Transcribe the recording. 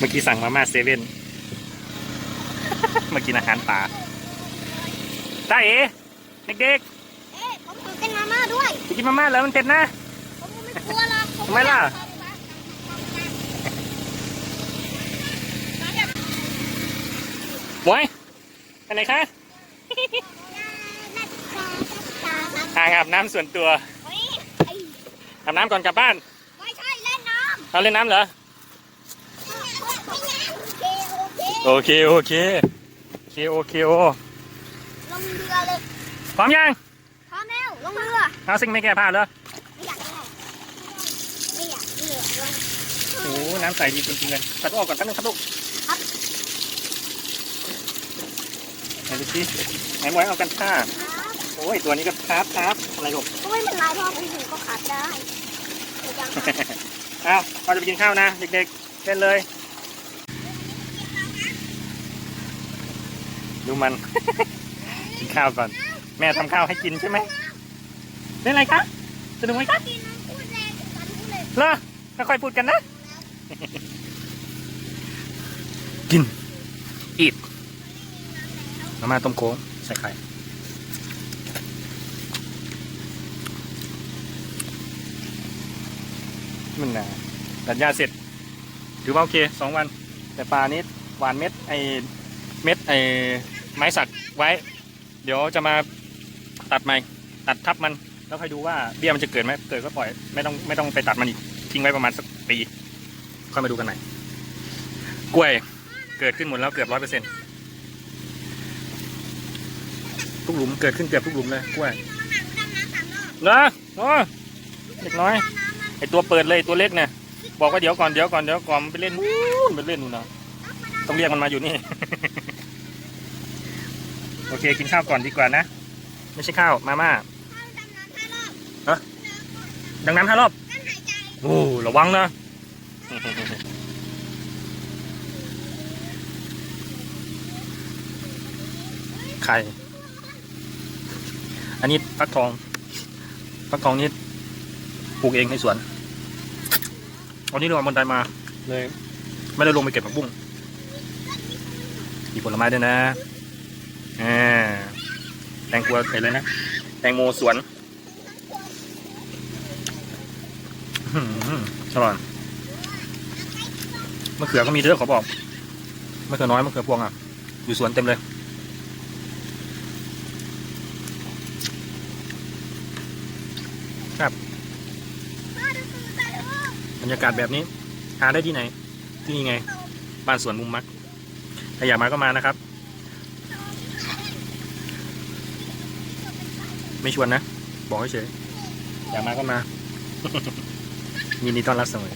เมื่อกี้สั่งมาม่าเซเว่นมากินอาหารป่าตาเอ๋เด็กเอ๊ะผมขอกินมาม่าด้วยๆไปกินมาม่าแล้วมันเผ็ดนะ ผมไม่กลัวหรอกผทำไมล่ะ บอยอันไหนคะอ่างอาบน้ำส่วนตัว เฮ้ยไอ้อาบน้ำก่อนกลับบ้านไม่ใช่เล่นน้เอาเล่นน้ำเหรอำ โอเคโอเค โอเค โอเค โอเคโอลงเรือเลย พร้อมยังพร้อมแล้ว ลงเรือ เอาซิงไม่แก้ผ้าเหรอไม่อยากได้ไม่อยากเรือลงโอ้โหน้ำใสดีจริงๆเลยตัดออกก่อนแป๊บนึงครับลูกครับไหนดูสิไหนบอยเอากันผ้าครับโอ้ย ตัวนี้ก็ครับครับอะไรลูกก็ไม่เป็นไรเพราะผมถึงก็ขับได้ไม่ยังครับเอาเราจะไปกินข้าวนะ เด็กๆเล่นเลย ดูมัน กินข้าวก่อน แม่ทำข้าวให้กินใช่ไหมเล่นอะไรคะสนุกไหมคะกินน้ำพูดแรงกันพูดเลยเหรอค่อยๆพูดกันนะ กินอีดมาม่าต้มโค้งใส่ไข่มันนะตัดหญ้าเสร็จ ถือว่าโอเคสองวัน แต่ปลานี้หวานเม็ดไอเม็ดไอ ไม้สักไว้ เดี๋ยวจะมาตัดใหม่ตัดทับมัน แล้วค่อยดูว่าเบี้ยมันจะเกิดไหมเกิดก็ปล่อยไม่ต้องไม่ต้องไปตัดมันอีกทิ้งไว้ประมาณสักปีค่อยมาดูกันใหม่กล้วยเกิดขึ้นหมดแล้วเกือบร้อยเปอร์เซ็นต์ทุกหลุมเกิดขึ้นเกือบทุกหลุมเลยกล้วยน้ำสามรอบเหรอโอ้เด็กน้อยไอตัวเปิดเลยตัวเล็กเนี่ยบอกว่าเดี๋ยวก่อนเดี๋ยวก่อนเดี๋ยวก่อนมันไปเล่นนู่นไปเล่นนู่นนะต้องเรียกมันมาอยู่นี่ โอเคกินข้าวก่อนดีกว่านะ ไม่ใช่ข้าวมาม่าดำน้ำห้ารอบดังน้ำห้ารอบกั้นหายใจโอ้ระวังนะไข่อันนี้ฟักทองฟักทองนี่ปลูกเองในสวนวันนี้เราเอาบันไดมาเลย ไม่ได้ลงไปเก็บผักบุ้งมีผลไม้ด้วยนะ อ่าแตงกวาเห็นเลยนะ แตงโมสวนอื้อร่อยมะเขือก็มีเยอะขอบอกมะเขือน้อยมะเขือพวงอะ อยู่สวนเต็มเลย ครับ บรรยากาศแบบนี้ หาได้ที่ไหน ที่นี่ไง บ้านสวนมุมมักถ้าอยากมาก็มานะครับ ไม่ชวนนะ บอกเฉยอยากมาก็มา ยินดีต้อนรับเสมอ